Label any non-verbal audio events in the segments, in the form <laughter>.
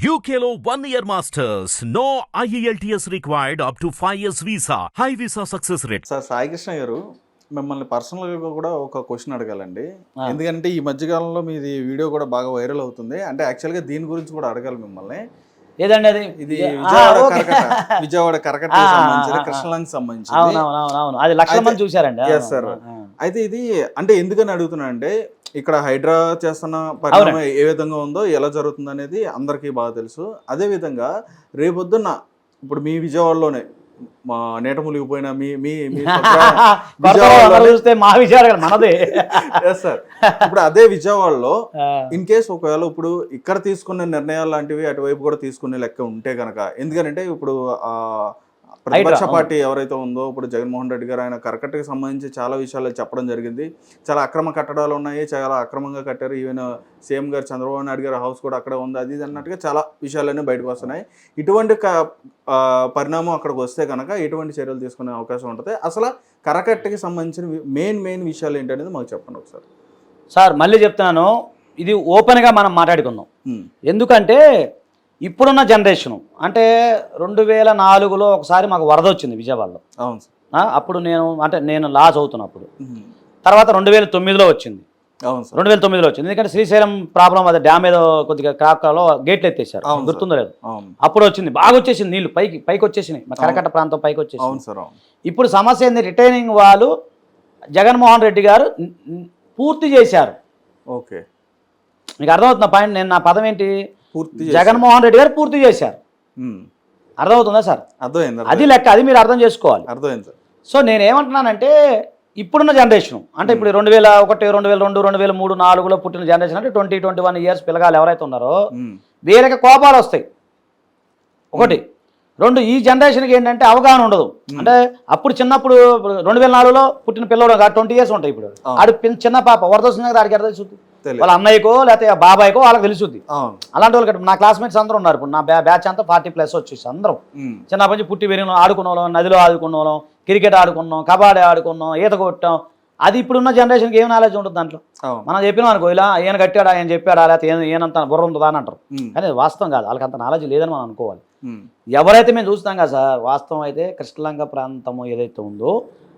One year masters. No E IELTS required up to 5 years visa. High visa success rate. Sir Sai Krishna గారు మిమ్మల్ని పర్సనల్గా కూడా ఒక question అడగాలండి ఎందుకంటే ఈ మధ్యకాలంలో మీది వీడియో కూడా బాగా వైరల్ అవుతుంది అంటే యాక్చువల్గా దీని గురించి కూడా అడగాలి మిమ్మల్ని ఏదండి అది ఇది విజయవాడ ఓకే. కరకట్ట విజయవాడ ఆ, <laughs> ఆ. కృష్ణలంకి సంబంధించింది అవును అవును అవును అవును అది లక్షల మంది చూశారండి Yes, sir. ఆ, ఆ. అయితే ఇది అంటే ఎందుకని అడుగుతున్నా అంటే ఇక్కడ హైడ్రా చేస్తున్న పరిణామం ఏ విధంగా ఉందో ఎలా జరుగుతుంది అనేది అందరికీ బాగా తెలుసు. అదే విధంగా రేపొద్దున్న ఇప్పుడు మీ విజయవాడలోనే మా నేట మునిగిపోయిన మీ మీ మీ <laughs> చూస్తే మనదే. Sir. ఇప్పుడు అదే విజయవాడలో ఇన్ కేస్ ఒకవేళ ఇప్పుడు ఇక్కడ తీసుకున్న నిర్ణయాలు లాంటివి అటువైపు కూడా తీసుకునే లెక్క ఉంటే కనుక ఎందుకంటే ఇప్పుడు ఆ ప్రతిపక్ష. పార్టీ ఎవరైతే ఉందో ఇప్పుడు జగన్మోహన్ రెడ్డి గారు ఆయన కరకట్టకి సంబంధించి చాలా విషయాలు చెప్పడం జరిగింది. చాలా అక్రమ కట్టడాలు ఉన్నాయి చాలా అక్రమంగా కట్టారు. ఈవెన్ సీఎం గారు చంద్రబాబు నాయుడు గారి హౌస్ కూడా అక్కడే ఉంది. అది ఇది అన్నట్టుగా చాలా విషయాలన్నీ బయటకు వస్తున్నాయి. ఇటువంటి పరిణామం అక్కడికి వస్తే కనుక ఎటువంటి చర్యలు తీసుకునే అవకాశం ఉంటుంది. అసలు కరకట్టకి సంబంధించిన మెయిన్ మెయిన్ విషయాలు ఏంటనేది మాకు చెప్పండి ఒకసారి. సార్ మళ్ళీ చెప్తున్నాను. ఇది ఓపెన్గా మనం మాట్లాడుకుందాం. ఎందుకంటే ఇప్పుడున్న జనరేషను. అంటే రెండు వేల నాలుగులో ఒకసారి మాకు వరద వచ్చింది విజయవాడలో. అవును సార్. అప్పుడు నేను అంటే నేను లా చదువుతున్నప్పుడు ఉమ్. తర్వాత రెండు వేల తొమ్మిదిలో వచ్చింది. అవును సార్. రెండు వేల తొమ్మిదిలో వచ్చింది. ఎందుకంటే శ్రీశైలం ప్రాబ్లం అదే డ్యామ్ ఏదో కొద్దిగా క్రాకాలో గేట్లు ఎత్తేసారు. గుర్తుందో లేదు. అప్పుడు వచ్చింది. బాగా వచ్చేసింది నీళ్ళు. పైకి పైకి వచ్చేసినాయి. మా కరకట్ట ప్రాంతం పైకి వచ్చేసింది. అవును సార్ ఇప్పుడు సమస్య ఏంది? రిటైనింగ్ వాళ్ళు జగన్మోహన్ రెడ్డి గారు పూర్తి చేశారు. ఓకే. మీకు అర్థమవుతున్న పాయింట్ నేను నా పదం ఏంటి? పూర్తి జగన్మోహన్ రెడ్డి గారు పూర్తి చేశారు. అర్థమవుతుందా సార్? అర్థమైంది అది లెక్క అది మీరు అర్థం చేసుకోవాలి. అర్థమైంది సార్. సో నేనేమంటున్నానంటే ఇప్పుడున్న జనరేషన్ అంటే ఇప్పుడు రెండు వేల ఒకటి రెండు వేల రెండు రెండు వేల మూడు నాలుగులో పుట్టిన జనరేషన్ అంటే ట్వంటీ ట్వంటీ వన్ ఇయర్స్ పిల్లగాలు ఎవరైతే ఉన్నారో. వీళ్ళకి కోపాలు వస్తాయి. ఒకటి రెండు ఈ జనరేషన్కి ఏంటంటే అవగాహన ఉండదు. అంటే అప్పుడు చిన్నప్పుడు రెండు వేల నాలుగులో పుట్టిన పిల్లడు ట్వంటీ ఇయర్స్ ఉంటాయి ఇప్పుడు. ఆడు చిన్న పాప వరద వస్తుంది కదా ఆడికి తెలుసుద్ది తెలియదు వాళ్ళ అన్నయ్యకో లేకపోతే బాబాయ్కో వాళ్ళకి తెలుసుద్ది. అవును. అలాంటి వాళ్ళకి నా క్లాస్మేట్స్ అందరూ ఉన్నారు ఇప్పుడు. నా బ్యా బ్యాచ్ అంతా ఫార్టీ ప్లస్ వచ్చేసి అందరం. చిన్నప్పటి నుంచి పుట్టి పెరిగిన ఆడుకున్న వాళ్ళం నదిలో ఆడుకున్న వాళ్ళం క్రికెట్ ఆడుకున్నాం కబాడీ ఆడుకున్నాం ఈత కొట్టాం. అది ఇప్పుడున్న జనరేషన్కి ఏం నాలెడ్జ్ ఉంటుంది దాంట్లో? మనం చెప్పినాం అనుకో ఇలా ఈయన కట్టాడా ఆయన చెప్పాడా లేకపోతే ఈయన ఈయనంత బుర్ర ఉంటుందా అని అంటారు. కానీ వాస్తవం కాదు. వాళ్ళకి అంత నాలెడ్జ్ లేదని మనం అనుకోవాలి. ఎవరైతే మేము చూస్తాం కదా సార్ వాస్తవం అయితే కృష్ణలంక ప్రాంతము ఏదైతే ఉందో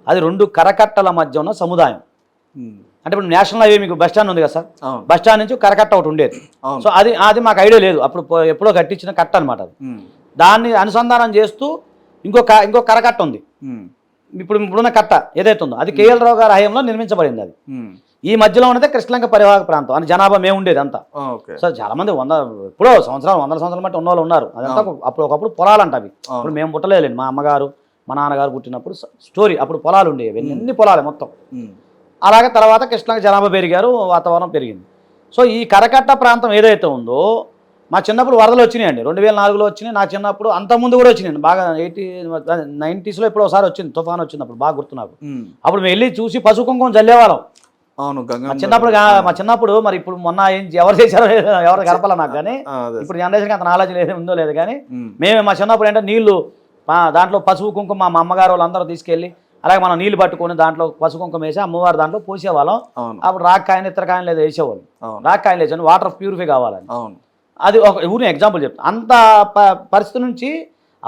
అది రెండు కరకట్టల మధ్య ఉన్న సముదాయం. అంటే ఇప్పుడు నేషనల్ హైవే మీకు బస్ స్టాండ్ ఉంది కదా సార్? బస్ స్టాండ్ నుంచి కరకట్ట ఒకటి ఉండేది. సో అది అది మాకు ఐడియా లేదు. అప్పుడు ఎప్పుడో కట్టించిన కట్ట అనమాట అది. ఉమ్. దాన్ని అనుసంధానం చేస్తూ ఇంకో ఇంకో కరకట్ట ఉంది. ఉమ్. ఇప్పుడు ఇప్పుడున్న కట్ట ఏదైతే ఉందో అది కేఎల్ రావు గారి హయాంలో నిర్మించబడింది అది. ఈ మధ్యలో ఉన్నదే కృష్ణలంక పరివాహక ప్రాంతం. అని జనాభా మేము ఉండేది అంతా. ఆ, ఓకే సో చాలా మంది వంద ఎప్పుడో సంవత్సరాలు వందల సంవత్సరాల మట్టి ఉన్న వాళ్ళు ఉన్నారు. అదంతా అప్పుడు ఒకప్పుడు పొలాలంట అవి. ఇప్పుడు మేము పుట్టలేదు మా అమ్మగారు మా నాన్నగారు పుట్టినప్పుడు స్టోరీ అప్పుడు పొలాలు ఉండేవి. అన్ని- పొలాలే మొత్తం. అలాగే తర్వాత కృష్ణకి జనాభా పెరిగారు వాతావరణం పెరిగింది. సో ఈ కరకట్ట ప్రాంతం ఏదైతే ఉందో మా చిన్నప్పుడు వరదలు వచ్చినాయండి. రెండు వేల నాలుగులో వచ్చినాయి. నా చిన్నప్పుడు అంత ముందు కూడా వచ్చినాయి. బాగా ఎయిటీ నైంటీస్లో ఎప్పుడో ఒకసారి వచ్చింది. తుఫాన్ వచ్చింది అప్పుడు బాగా గుర్తు నాకు. ఉమ్. అప్పుడు మేము వెళ్ళి చూసి పసుపు కుంకుమ చల్లేవాళ్ళం. అవును మా చిన్నప్పుడు మా చిన్నప్పుడు మరి ఇప్పుడు మొన్న ఏం ఎవరు చేశారో ఎవరు కలపాల నాకు కానీ ఇప్పుడు జనరేషన్కి అంత నాలెడ్జ్ లేదు ఉందో లేదు కానీ. మేము మా చిన్నప్పుడు ఏంటంటే నీళ్ళు దాంట్లో పసుపు కుంకుమ మా అమ్మగారు వాళ్ళందరూ తీసుకెళ్ళి అలాగే మనం నీళ్ళు పట్టుకొని దాంట్లో పసుపు కుంకుమ వేసి అమ్మవారు దాంట్లో పోసేవాళ్ళం. అప్పుడు రాక్ కాయని ఇతర కాయని లేదా వేసేవాళ్ళు. రాక్ కాయలు వేసాను వాటర్ ప్యూరిఫై కావాలని. అది ఒక ఊరిని ఎగ్జాంపుల్ చెప్తాను అంత పరిస్థితి నుంచి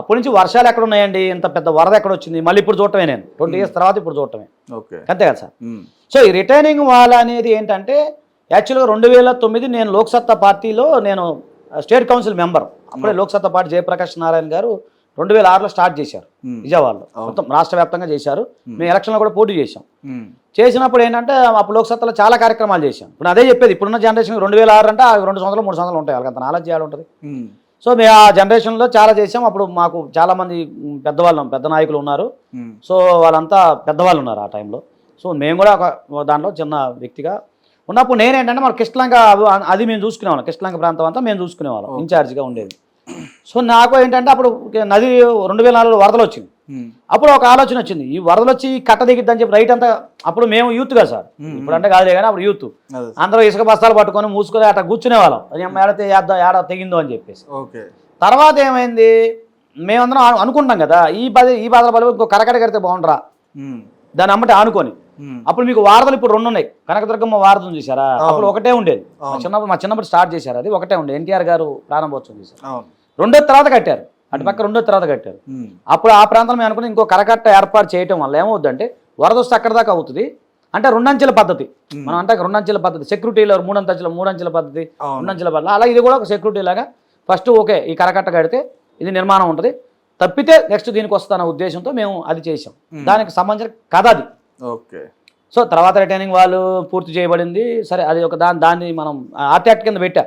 అప్పటి నుంచి వర్షాలు ఎక్కడ ఉన్నాయండి? ఇంత పెద్ద వరద ఎక్కడ వచ్చింది? మళ్ళీ ఇప్పుడు చూడటమే నేను. ట్వంటీ ఇయర్స్ తర్వాత ఇప్పుడు చూడటమే. ఓకే. అంతే కదా సార్. సో ఈ రిటైనింగ్ వాల్ అనేది ఏంటంటే యాక్చువల్గా రెండు వేల తొమ్మిది నేను లోక్సత్తా పార్టీలో నేను స్టేట్ కౌన్సిల్ మెంబర్ అప్పుడే లోక్సత్తా పార్టీ జయప్రకాష్ నారాయణ గారు రెండు వేల ఆరులో స్టార్ట్ చేశారు. విజయవాడలో. మొత్తం రాష్ట్ర వ్యాప్తంగా చేశారు. మేము. ఎలక్షన్లో కూడా పోటీ చేశాం. చేసినప్పుడు ఏంటంటే అప్పుడు లోక్సత్తాలో చాలా కార్యక్రమాలు చేశాం. ఇప్పుడు అదే చెప్పేది ఇప్పుడున్న జనరేషన్ రెండు వేల ఆరు అంటే రెండు సంవత్సరాలు మూడు సంవత్సరాలు ఉంటాయి. వాళ్ళకి అంత నాలెడ్జ్ చేయాలి ఉంటుంది. సో మేము ఆ జనరేషన్లో చాలా చేసాం అప్పుడు మాకు చాలామంది పెద్దవాళ్ళు పెద్ద నాయకులు ఉన్నారు. సో వాళ్ళంతా పెద్దవాళ్ళు ఉన్నారు ఆ టైంలో సో మేము కూడా ఒక దాంట్లో చిన్న వ్యక్తిగా ఉన్నప్పుడు నేనేంటంటే మన కృష్ణలంక అది మేము చూసుకునేవాళ్ళం. కృష్ణలంక ప్రాంతం అంతా మేము చూసుకునేవాళ్ళం. ఇన్ఛార్జ్గా ఉండేది. సో నాకు ఏంటంటే అప్పుడు నది రెండు వేల నాలుగులో వరదలు వచ్చింది. అప్పుడు ఒక ఆలోచన వచ్చింది. ఈ వరదలు వచ్చి కట్ట దిగిద్దని చెప్పి రైట్ అంతా అప్పుడు మేము యూత్ కదా సార్. ఇప్పుడు అంటే కాదులే కానీ అప్పుడు యూత్. అదే అందరూ ఇసుక బస్తాలు పట్టుకొని మూసుకొని అట్లా కూర్చునేవాళ్ళం అది ఏడతే ఏడ ఏడ తెగిందో అని చెప్పేసి. ఓకే. తర్వాత ఏమైంది? మేమందరం అను- అనుకుంటాం కదా ఈ పది ఈ బాధల బలి ఇంకో కరకట కడితే బాగుండరా. ఉమ్. దాని అమ్మటి ఆనుకొని. అప్పుడు మీకు వారధలు ఇప్పుడు రెండు ఉన్నాయి. కనకదుర్గమ్మ వారధం చూసారా అప్పుడు ఒకటే ఉండేది. చిన్నప్పుడు మా చిన్నప్పుడు స్టార్ట్ చేశారు. అది ఒకటే ఉండేది ఎన్టీఆర్ గారు ప్రారంభోత్సవం చేశారు. రెండో తర్వాత కట్టారు. అటు పక్క రెండో తర్వాత కట్టారు. అప్పుడు ఆ ప్రాంతంలో మేము అనుకుని ఇంకో కరకట్ట ఏర్పాటు చేయటం వల్ల ఏమవుద్దంటే వరద వస్తే అక్కడ దాకా అవుతుంది. అంటే రెండంచెల పద్ధతి. మనం అంటే రెండంచెల పద్ధతి. సెక్యూరిటీలో మూడంచెల మూడంచెల పద్ధతి. రెండంచెల పద్ధతి. అలా ఇది కూడా ఒక సెక్యూరిటీ లాగా ఫస్ట్ ఓకే ఈ కరకట్ట కడితే ఇది నిర్మాణం ఉంటుంది. తప్పితే నెక్స్ట్ దీనికి వస్తాన ఉద్దేశంతో మేము అది చేసాం దానికి సంబంధించిన కథ అది. ఓకే. సో తర్వాత రిటైనింగ్ వాళ్ళు పూర్తి చేయబడింది. సరే అది ఒక దాని దాన్ని మనం ఆర్ట్ యాక్ట్ కింద పెట్టా.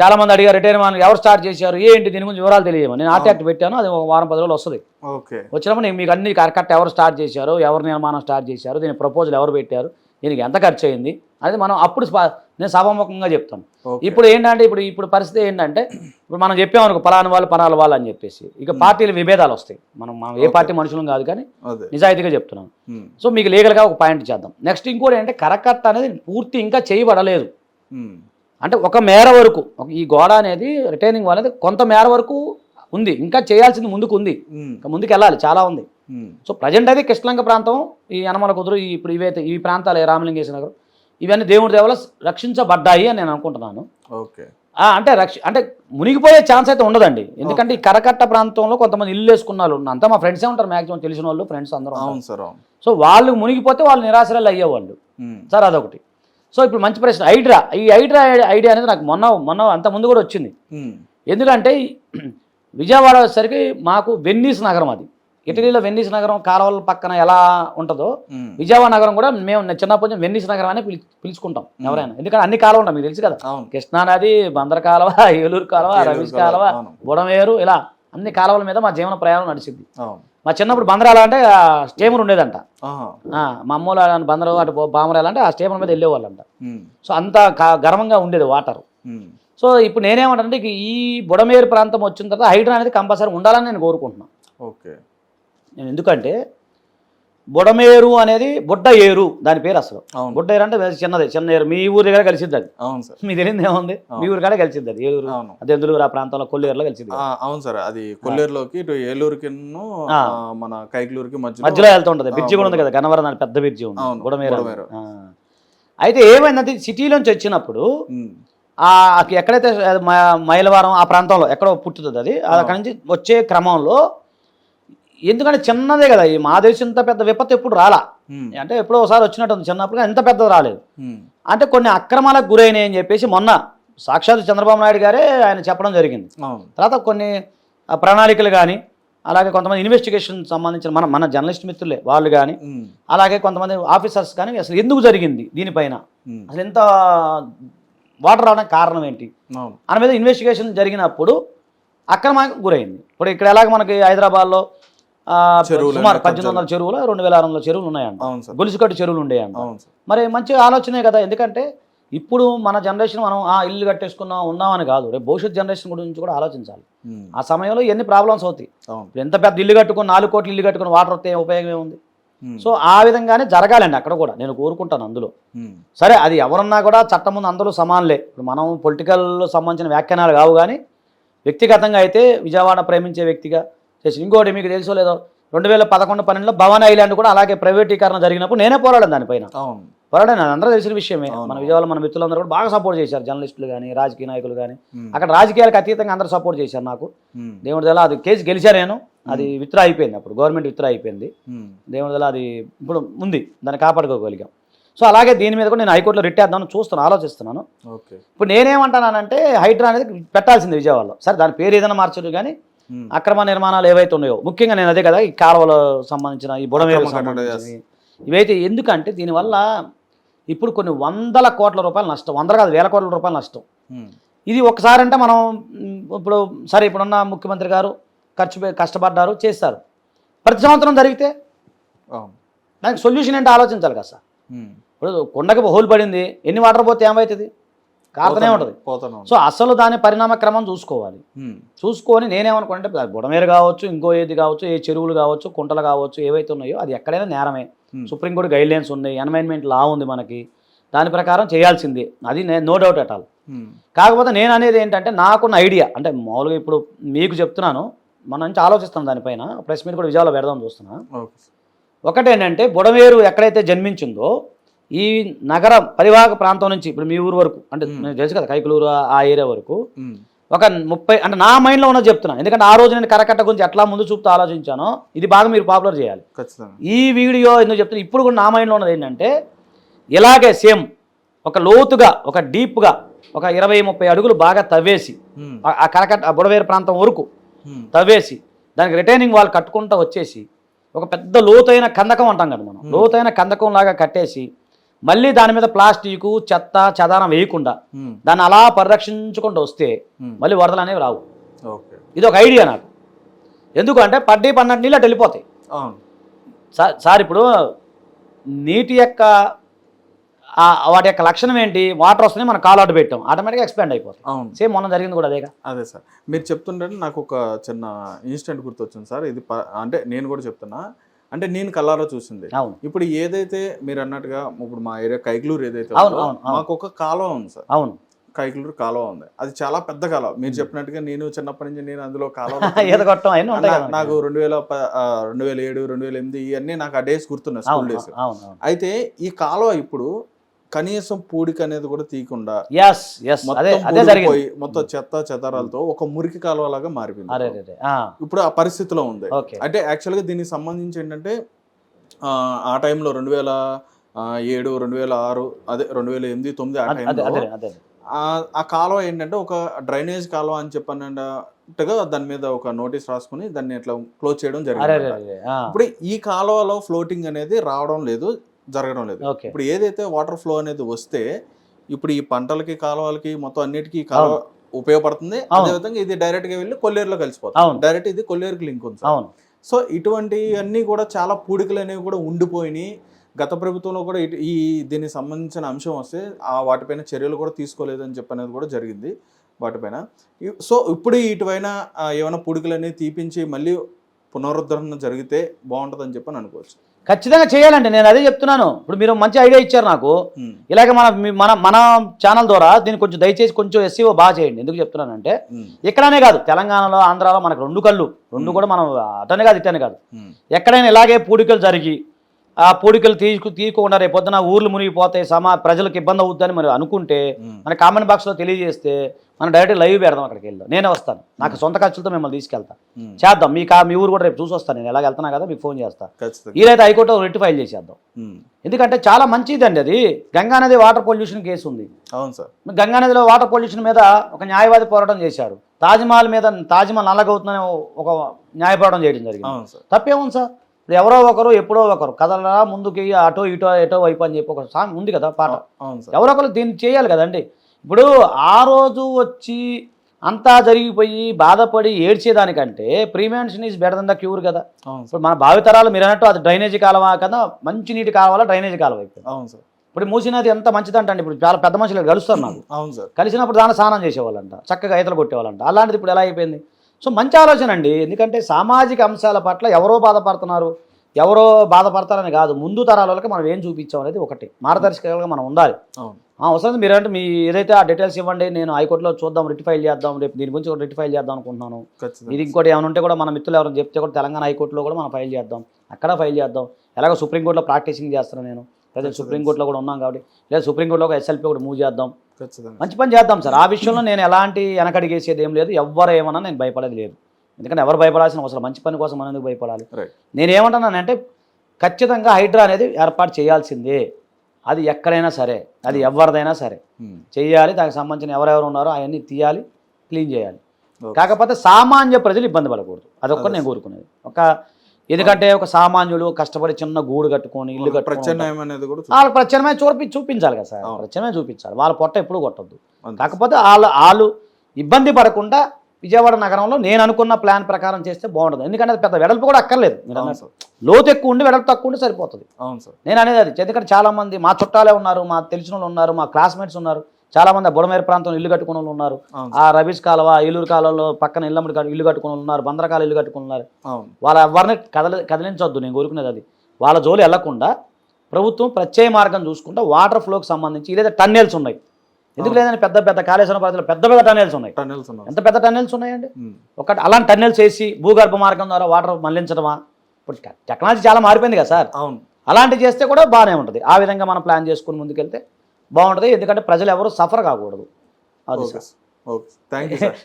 చాలా మంది అడిగారు వాళ్ళు ఎవరు స్టార్ట్ చేశారు? ఏంటి దీని గురించి వివరాలు తెలియదు. నేను ఆర్ట్ యాక్ట్ పెట్టాను అది ఒక వారం పది రోజులు వస్తుంది. ఓకే. వచ్చినప్పుడు నేను మీకు అన్ని కరెక్ట్ ఎవరు స్టార్ట్ చేశారు ఎవరు నిర్మాణం స్టార్ట్ చేశారు దీని ప్రపోజల్ ఎవరు పెట్టారు దీనికి ఎంత ఖర్చు అయింది అనేది మనం అప్పుడు నేను సభాముఖంగా చెప్తాను. ఇప్పుడు ఏంటంటే ఇప్పుడు ఇప్పుడు పరిస్థితి ఏంటంటే ఇప్పుడు మనం చెప్పామనుకో పలానా వాళ్ళు పలానా వాళ్ళు అని చెప్పేసి. ఇక పార్టీల విభేదాలు వస్తాయి. మనం మనం ఏ పార్టీ మనుషులం కాదు కానీ నిజాయితీగా చెప్తున్నాను ఉమ్. సో మీకు లీగల్గా ఒక పాయింట్ చేద్దాం. నెక్స్ట్ ఇంకోటి ఏంటంటే కరకట్ట అనేది పూర్తి ఇంకా చేయబడలేదు. అంటే ఒక మేర వరకు ఈ గోడ అనేది రిటైనింగ్ వాళ్ళది కొంత మేర వరకు ఉంది. ఇంకా చేయాల్సింది ముందుకు ఉంది. ఇంకా ముందుకు వెళ్ళాలి. చాలా ఉంది. సో ప్రజెంట్ అయితే కృష్ణలంక ప్రాంతం ఈ యనమల కుదురు ఈ ఇప్పుడు ఇవైతే ఈ ప్రాంతాలు రామలింగేశ్వర నగరం ఇవన్నీ దేవుడి దేవల రక్షించబడ్డాయి అని నేను అనుకుంటున్నాను. ఓకే. అంటే రక్ష అంటే మునిగిపోయే ఛాన్స్ అయితే ఉండదండి. ఎందుకంటే ఈ కరకట్ట ప్రాంతంలో కొంతమంది ఇల్లు వేసుకున్న వాళ్ళు. అంతా మా ఫ్రెండ్సే ఉంటారు మాక్సిమం తెలిసిన వాళ్ళు ఫ్రెండ్స్ అందరూ. అవును సార్ సో వాళ్ళు మునిగిపోతే వాళ్ళు నిరాశలు అయ్యేవాళ్ళు. సార్ అదొకటి. సో ఇప్పుడు మంచి ప్రశ్న హైడ్రా. ఈ హైడ్రా ఐడియా అనేది నాకు మొన్న మొన్న అంత ముందు కూడా వచ్చింది. ఎందుకంటే విజయవాడ వచ్చేసరికి మాకు వెన్నీస్ నగరం అది. ఇటలీలో వెన్నీస్ నగరం కాలువల పక్కన ఎలా ఉంటుందో. విజయవాడ నగరం కూడా మేము చిన్నప్పటి నుంచి వెన్నీస్ నగరం అని పిలి పిలుచుకుంటాం ఎవరైనా. ఎందుకంటే అన్ని కాలువలు ఉంటాయి మీకు తెలుసు కదా. అవును. కృష్ణా నది బందర కాలువ ఏలూరు కాలువ రమేష్ కాలువ. బుడమేరు ఇలా అన్ని కాలువల మీద మా జీవన ప్రయాణం నడిచింది మా చిన్నప్పుడు బందరాల అంటే ఆ స్టేమర్ ఉండేదంట. మా అమ్మోళ్ళ బందరు అటు బామరాలు అంటే ఆ స్టేమర్ మీద వెళ్ళేవాళ్ళంట. సో అంత గర్వంగా ఉండేది వాటర్. సో ఇప్పుడు నేనేమంటానంటే ఈ బుడమేరు ప్రాంతం వచ్చిన తర్వాత హైడ్రా అనేది కంపల్సరీ ఉండాలని నేను కోరుకుంటున్నాను ఓకే. నేను ఎందుకంటే బుడమేరు అనేది బుడ్డ ఏరు దాని పేరు అసలు. బుడ్డ ఏరు అంటే చిన్నది చిన్న ఏరు మీ ఊరి దగ్గర కలిసిద్ది అది. అవును సార్. మీకు తెలియదు ఏముంది? మీ ఊరి కాడ కలిసిద్ది అది అవును. అదే ఎందుకు ఆ ప్రాంతంలో కొల్లేరులో కలిసిద్ది ఆ, అవును సార్. అది కొల్లేరులోకి ఇటు ఏలూరుకి. మన కైకలూరుకి మధ్యలో మధ్యలో వెళ్తుంటది బ్రిడ్జి కూడా ఉంది కదా గన్నవరం దాని పెద్ద బ్రిడ్జి ఉంది. బుడమేరు. అయితే ఏమైందంటే సిటీలోంచి వచ్చినప్పుడు ఎక్కడైతే మ- మైలవరం ఆ ప్రాంతంలో ఎక్కడో పుట్టుతుంది అది అక్కడి నుంచి వచ్చే క్రమంలో ఎందుకంటే చిన్నదే కదా ఈ మా దేశం ఇంత పెద్ద విపత్తు ఎప్పుడు రాలా. అంటే ఎప్పుడో ఒకసారి వచ్చినట్టు ఉంది చిన్నప్పుడు ఇంత పెద్దది రాలేదు. అంటే కొన్ని అక్రమాలకు గురైనాయి అని చెప్పేసి మొన్న సాక్షాత్ చంద్రబాబు నాయుడు గారే ఆయన చెప్పడం జరిగింది తర్వాత కొన్ని ప్రణాళికలు కానీ అలాగే కొంతమంది ఇన్వెస్టిగేషన్ సంబంధించిన మన మన జర్నలిస్ట్ మిత్రులే వాళ్ళు కానీ. అలాగే కొంతమంది ఆఫీసర్స్ కానీ అసలు ఎందుకు జరిగింది దీనిపైన. అసలు ఎంత వాటర్ రావడానికి కారణం ఏంటి దాని మీద ఇన్వెస్టిగేషన్ జరిగినప్పుడు అక్రమానికి గురైంది ఇప్పుడు ఇక్కడ ఎలాగ మనకి హైదరాబాద్లో సుమారు పద్దెనిమిది వందల చెరువులు రెండు వేల ఆరు వందల చెరువులు సార్. గొలుసుకట్టు చెరువులు సార్. మరి మంచి ఆలోచనే కదా ఎందుకంటే ఇప్పుడు మన జనరేషన్ మనం ఆ ఇల్లు కట్టేసుకున్నాం ఉన్నామని కాదు. రేపు భవిష్యత్ జనరేషన్ గురించి కూడా ఆలోచించాలి. ఆ సమయంలో ఎన్ని ప్రాబ్లమ్స్ అవుతాయి? ఎంత పెద్ద ఇల్లు కట్టుకుని నాలుగు కోట్లు ఇల్లు కట్టుకుని వాటర్ వస్తే ఉపయోగం ఏముంది. సో ఆ విధంగానే జరగాలండి అక్కడ కూడా. నేను కోరుకుంటాను అందులో. సరే అది ఎవరున్నా కూడా చట్టం ముందు అందరూ సమానులే. ఇప్పుడు మనం పొలిటికల్ సంబంధించిన వ్యాఖ్యానాలు కావు కానీ వ్యక్తిగతంగా అయితే విజయవాడ ప్రేమించే వ్యక్తిగా చేసి ఇంకోటి మీకు తెలుసో లేదో రెండు వేల పదకొండు పన్నెండులో భవన్ ఐలాండ్ కూడా అలాగే ప్రైవేటీకరణ జరిగినప్పుడు నేనే పోరాడాను దానిపైన. పోరాడాను. అది అందరూ తెలిసిన విషయమే. మన విజయవాడ మన మిత్రులందరూ కూడా బాగా సపోర్ట్ చేశారు. జర్నలిస్టులు కానీ రాజకీయ నాయకులు కానీ. అక్కడ రాజకీయాలకు అతీతంగా అందరూ సపోర్ట్ చేశారు నాకు. దేవుడి దళ అది కేసు గెలిచా నేను. అది విత్డ్రా అయిపోయింది అప్పుడు. గవర్నమెంట్ విత్డ్రా అయిపోయింది. దేవుడి దళ అది ఇప్పుడు ఉంది. దాన్ని కాపాడుకోగలిగాం. సో అలాగే దీని మీద కూడా నేను హైకోర్టులో రిట్ వేద్దామని చూస్తున్నాను ఆలోచిస్తున్నాను. ఓకే. ఇప్పుడు నేనేమంటానంటే హైడ్రా అనేది పెట్టాల్సింది విజయవాడలో. సరే దాని పేరు ఏదైనా మార్చరు కానీ. అక్రమ నిర్మాణాలు ఏవైతే ఉన్నాయో ముఖ్యంగా నేను అదే కదా ఈ కాలువలో సంబంధించిన ఈ కట్టడ, సంబంధించినవి ఇవైతే ఎందుకంటే దీనివల్ల ఇప్పుడు కొన్ని వందల కోట్ల రూపాయలు నష్టం వందల కాదు వేల కోట్ల రూపాయలు నష్టం. ఉమ్. ఇది ఒకసారి అంటే మనం ఇప్పుడు సరే ఇప్పుడున్న ముఖ్యమంత్రి గారు ఖర్చు కష్టపడ్డారు చేస్తారు. ప్రతి సంవత్సరం జరిగితే దానికి సొల్యూషన్ ఏంటో ఆలోచించాలి కదా సార్. ఉమ్. ఇప్పుడు కొండకి హోల్ పడింది ఎన్ని వాటర్ పోతే ఏమవుతుంది కారుతూనే ఉంటుంది పోతాను. సో అసలు దాని పరిణామ క్రమం చూసుకోవాలి. చూసుకొని నేనేమనుకుంటే బుడమేరు కావచ్చు ఇంకో ఏది కావచ్చు ఏ చెరువులు కావచ్చు కుంటలు కావచ్చు ఏవైతే ఉన్నాయో అది ఎక్కడైనా నేరమే. సుప్రీంకోర్టు గైడ్ లైన్స్ ఉన్నాయి ఎన్వైన్మెంట్ లా ఉంది మనకి. దాని ప్రకారం చేయాల్సిందే. అది no doubt at all. Um. కాకపోతే నేను అనేది ఏంటంటే నాకున్న ఐడియా అంటే మామూలుగా ఇప్పుడు మీకు చెప్తున్నాను మన నుంచి ఆలోచిస్తాను దానిపైన ప్రెస్ మీట్ కూడా విజయాలో పెడదాం చూస్తున్నా. ఒకటేంటంటే బుడమేరు ఎక్కడైతే జన్మించిందో ఈ నగర పరివాహక ప్రాంతం నుంచి ఇప్పుడు మీ ఊరు వరకు అంటే మీకు తెలుసు కదా కైకులూరు ఆ- ఏరియా వరకు. ఒక ముప్పై అంటే నా మైండ్లో ఉన్నది చెప్తున్నా ఎందుకంటే ఆ రోజు నేను కరకట్ట గురించి ఎట్లా ముందు చూపుతూ ఆలోచించానో ఇది బాగా మీరు పాపులర్ చేయాలి ఖచ్చితంగా ఈ వీడియో ఎందుకు చెప్తున్నా ఇప్పుడు కూడా నా మైండ్లో ఉన్నది ఏంటంటే ఇలాగే సేమ్ ఒక లోతుగా ఒక డీప్గా ఒక ఇరవై ముప్పై అడుగులు బాగా తవ్వేసి. ఆ- కరకట్ట బుడవేరు ప్రాంతం వరకు. తవ్వేసి దానికి రిటైనింగ్ వాల్ కట్టుకుంటూ వచ్చేసి ఒక పెద్ద లోతైన కందకం అంటాం కదా మనం లోతైన కందకం లాగా కట్టేసి మళ్ళీ దాని మీద ప్లాస్టిక్ చెత్త చెదారం వేయకుండా. దాన్ని అలా పరిరక్షించుకుంటూ వస్తే. మళ్ళీ వరదలు అనేవి రావు. ఓకే. ఇది ఒక ఐడియా నాకు. ఎందుకంటే పడ్డీ పన్నెండు నీళ్ళు అటు వెళ్ళిపోతాయి. సార్ ఇప్పుడు నీటి యొక్క వాటి యొక్క లక్షణం ఏంటి? వాటర్ వస్తుంది మనం కాల్ అవుట్ పెట్టాం. ఆటోమేటిక్గా ఎక్స్పాండ్ అయిపోతుంది అవును. సేమ్ మొన్న జరిగింది కూడా అదేగా. అదే సార్. మీరు చెప్తుంటే నాకు ఒక చిన్న ఇన్సిడెంట్ గుర్తొచ్చింది సార్. ఇది అంటే నేను కూడా చెప్తున్నా. అంటే నేను కల్లారా చూసింది. ఇప్పుడు ఏదైతే మీరు అన్నట్టుగా ఇప్పుడు మా ఏరియా కైగ్లూరు ఏదైతే. మాకు ఒక కాలువ ఉంది సార్. అవును. కైగ్లూరు కాలువ ఉంది. అది చాలా పెద్ద కాలువ. మీరు చెప్పినట్టుగా నేను చిన్నప్పటి నుంచి నేను అందులో కాలువ <laughs> నాకు రెండు వేల రెండు వేల ఏడు రెండు వేల ఎనిమిది ఇవన్నీ నాకు ఆ డేస్ గుర్తున్నాయి స్కూల్ డేస్. అయితే ఈ కాలువ ఇప్పుడు కనీసం పూడిక అనేది కూడా తీయకుండా ఎస్ ఎస్ అదే మొత్తం అదే జరిగింది. మొత్తం చెత్త చెదారాలతో ఒక మురికి కాలువ లాగా మారిపోయింది. అరే ఇప్పుడు ఆ పరిస్థితిలో ఉంది. అంటే యాక్చువల్గా దీనికి సంబంధించి ఏంటంటే ఆ, టైంలో రెండు వేల ఏడు రెండు వేల ఆరు అదే రెండు వేల ఎనిమిది తొమ్మిది ఆ టైంలో ఆ- కాలువ ఏంటంటే ఒక డ్రైనేజ్ కాలువ అని చెప్పన్నట్టుగా దాని మీద ఒక నోటీస్ రాసుకుని దాన్ని ఇట్లా క్లోజ్ చేయడం జరిగింది ఇప్పుడు ఈ కాలువలో ఫ్లోటింగ్ అనేది రావడం లేదు. జరగడం లేదు. ఇప్పుడు ఏదైతే వాటర్ ఫ్లో అనేది వస్తే ఇప్పుడు ఈ పంటలకి కాలువలకి మొత్తం అన్నిటికీ కాలువ ఉపయోగపడుతుంది. అవును. అదే విధంగా ఇది డైరెక్ట్గా వెళ్ళి కొల్లేరులో. కలిసిపోతుంది. డైరెక్ట్ ఇది కొల్లేరుకి లింక్ ఉంది సో ఇటువంటి అన్నీ కూడా చాలా పూడికలు అనేవి కూడా ఉండిపోయినాయి. గత ప్రభుత్వంలో కూడా ఈ దీనికి సంబంధించిన అంశం వస్తే ఆ వాటిపైన చర్యలు కూడా తీసుకోలేదని చెప్పనేది కూడా జరిగింది వాటిపైన. సో ఇప్పుడు ఇటువైన ఏమైనా పూడికలు అనేవి తీపించి మళ్ళీ పునరుద్ధరణ జరిగితే బాగుంటుందని చెప్పని అనుకోవచ్చు. ఖచ్చితంగా చేయాలండి నేను అదే చెప్తున్నాను. ఇప్పుడు మీరు మంచి ఐడియా ఇచ్చారు నాకు. ఇలాగే మన మన మన ఛానల్ ద్వారా దీన్ని కొంచెం దయచేసి కొంచెం ఎస్సీఓ బాగా చేయండి. ఎందుకు చెప్తున్నానంటే ఉమ్, ఇక్కడనే కాదు తెలంగాణలో ఆంధ్రాలో మనకు రెండు కళ్ళు. రెండు కూడా మనం అటనే కాదు ఇటనే కాదు. ఎక్కడైనా ఇలాగే పూడికలు జరిగి ఆ పూడికలు తీసుకు తీయకుండా రేపు పొద్దున ఊర్లు మునిగిపోతాయి సమా ప్రజలకు ఇబ్బంది అవుతుందని మరి అనుకుంటే. మన కామెంట్ బాక్స్లో తెలియజేస్తే మనం డైరెక్ట్ లైవ్ పెడదాం అక్కడికి వెళ్దాం నేనే వస్తాను. నాకు సొంత ఖర్చులతో మిమ్మల్ని తీసుకెళ్తా. ఉమ్, చేద్దాం. మీ మీ ఊరు కూడా రేపు చూసి వస్తాను. నేను ఎలాగ వెళ్తున్నా కదా మీకు ఫోన్ చేస్తా. ఖచ్చితంగా. వీలైతే హైకోర్టు రిట్ ఫైల్ చేసేద్దాం. ఎందుకంటే చాలా మంచిదండి అది. గంగానది వాటర్ పొల్యూషన్ కేసు ఉంది. అవును సార్. గంగానదిలో వాటర్ పొల్యూషన్ మీద ఒక న్యాయవాది పోరాటం చేశారు. తాజ్మహల్ మీద తాజ్మహల్ నల్లగవుతుందని ఒక న్యాయ పోరాటం చేయడం జరిగింది. తప్పేముంది సార్? ఎవరో ఒకరు ఎప్పుడో ఒకరు. కదలరా ముందుకి అటో ఇటో ఎటో వైపు అని చెప్పి ఒక సాంగ్ ఉంది కదా పాట. ఎవరో ఒకరు దీన్ని చేయాలి కదండి. ఇప్పుడు ఆ రోజు వచ్చి అంతా జరిగిపోయి బాధపడి ఏడ్చేదానికంటే prevention is better than the cure కదా. ఇప్పుడు మన భావితరాలు మీరు అన్నట్టు అది డ్రైనేజీ కాలువ కదా మంచి నీటి కాలువల డ్రైనేజీ కాలువ అయిపోయింది అవును సార్. ఇప్పుడు మూసీ నది ఎంత మంచిదంటే ఇప్పుడు చాలా పెద్ద మనుషులు కలుస్తారు నాకు. అవును సార్. కలిసినప్పుడు దాని స్నానం చేసేవాళ్ళంట చక్కగా ఈతలు కొట్టేవాళ్ళంట. అలాంటిది ఇప్పుడు ఎలా అయిపోయింది? సో మంచి ఆలోచన అండి. ఎందుకంటే సామాజిక అంశాల పట్ల ఎవరో బాధపడుతున్నారు ఎవరో బాధపడతారని కాదు. ముందు తరాల వాళ్ళకి మనం ఏం చూపించాం అనేది ఒకటి. మార్గదర్శకంగా మనం ఉండాలి. అవసరం మీరు అంటే మీ ఏదైతే ఆ డీటెయిల్స్ ఇవ్వండి నేను హైకోర్టులో చూద్దాం రిటిఫైల్ చేద్దాం రేపు దీని గురించి ఒక రిటిఫైల్ చేద్దాం అనుకుంటున్నాను. ఇది ఇంకోటి ఏమైనా ఉంటే కూడా మన మిత్రులు ఎవరైనా చెప్తే కూడా తెలంగాణ హైకోర్టులో కూడా మనం ఫైల్ చేద్దాం. అక్కడ ఫైల్ చేద్దాం. ఎలాగో సుప్రీంకోర్టులో ప్రాక్టీసింగ్ చేస్తాను నేను. ప్రజెంట్ సుప్రీంకోర్టులో కూడా ఉన్నాం కాబట్టి లేదా సుప్రీంకోర్టులో ఒక ఎస్ఎల్పీ కూడా మూవ్ చేద్దాం. మంచి పని చేద్దాం సార్. ఆ విషయంలో నేను ఎలాంటి వెనకడిగేసేది ఏం లేదు. ఎవరు ఏమన్నా నేను భయపడేది లేదు. ఎందుకంటే ఎవరు భయపడాల్సిన అవసరం మంచి పని కోసం మనం ఎందుకు భయపడాలి? నేను ఏమంటున్నానంటే ఖచ్చితంగా హైడ్రా అనేది ఏర్పాటు చేయాల్సిందే. అది ఎక్కడైనా సరే. అది ఎవరిదైనా సరే. చేయాలి. దానికి సంబంధించిన ఎవరెవరు ఉన్నారో అవన్నీ తీయాలి. క్లీన్ చేయాలి. కాకపోతే సామాన్య ప్రజలు ఇబ్బంది పడకూడదు. అదొక్కటి నేను కోరుకునేది. ఒక ఎందుకంటే ఒక సామాన్యుడు కష్టపడి చిన్న గూడు కట్టుకొని ఇల్లు చూ- వాళ్ళకి ప్రత్యామ్నాయం చూపి చూపించాలి కదా సార్. ప్రత్యామ్నాయం చూపించాలి. వాళ్ళ పొట్ట ఎప్పుడు కొట్టద్దు. కాకపోతే వాళ్ళ వాళ్ళు ఇబ్బంది పడకుండా విజయవాడ నగరంలో నేను అనుకున్న ప్లాన్ ప్రకారం చేస్తే బాగుంటుంది. ఎందుకంటే అది పెద్ద వెడల్పు కూడా అక్కర్లేదు. మీరు అన్నట్టు. లోతు ఎక్కువ ఉండి వెడల్పు తక్కువ ఉండి సరిపోతుంది. అవును సార్. నేను అనేది అది. ఎందుకంటే చాలా మంది మా చుట్టాలే ఉన్నారు మా తెలిసిన వాళ్ళు ఉన్నారు మా క్లాస్మేట్స్ ఉన్నారు. చాలా మంది బుడమేరు ప్రాంతంలో ఇల్లు కట్టుకున్న వాళ్ళు ఉన్నారు. ఆ రబీస్ కాలువ ఏలూరు కాలంలో పక్కన ఇల్లమ్మడి ఇల్లు కట్టుకుని ఉన్నారు బందరకాల ఇల్లు కట్టుకుని ఉన్నారు. వాళ్ళ ఎవరిని కదలి కదిలించొద్దు నేను కోరుకునేది అది. వాళ్ళ జోలి వెళ్ళకుండా ప్రభుత్వం ప్రత్యేక మార్గం చూసుకుంటా వాటర్ ఫ్లోకి సంబంధించి లేదా టన్నెల్స్ ఉన్నాయి. ఎందుకు లేదని పెద్ద పెద్ద కాళేశ్వరం పరిధిలో పెద్ద పెద్ద టన్నెల్స్ ఉన్నాయి. ఎంత పెద్ద టన్నెల్స్ ఉన్నాయండి. ఒకటి అలాంటి టన్నెల్స్ వేసి భూగర్భ మార్గం ద్వారా వాటర్ మళ్ళించడమా? ఇప్పుడు టెక్నాలజీ చాలా మారిపోయింది కదా సార్. అవును. అలాంటివి చేస్తే కూడా బాగానే ఉంటుంది. ఆ విధంగా మనం ప్లాన్ చేసుకుని ముందుకెళ్తే బాగుంటుంది. ఎందుకంటే ప్రజలు ఎవరు సఫర్ కాకూడదు. అది sir.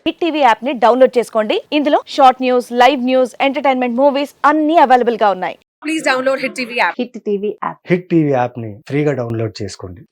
Hit TV app download చేసుకోండి. ఇందులో short news live news entertainment movies అన్ని అవైలబుల్గా ఉన్నాయి please download hit TV app hit TV app hit TV యాప్ని ఫ్రీగా డౌన్లోడ్ చేసుకోండి.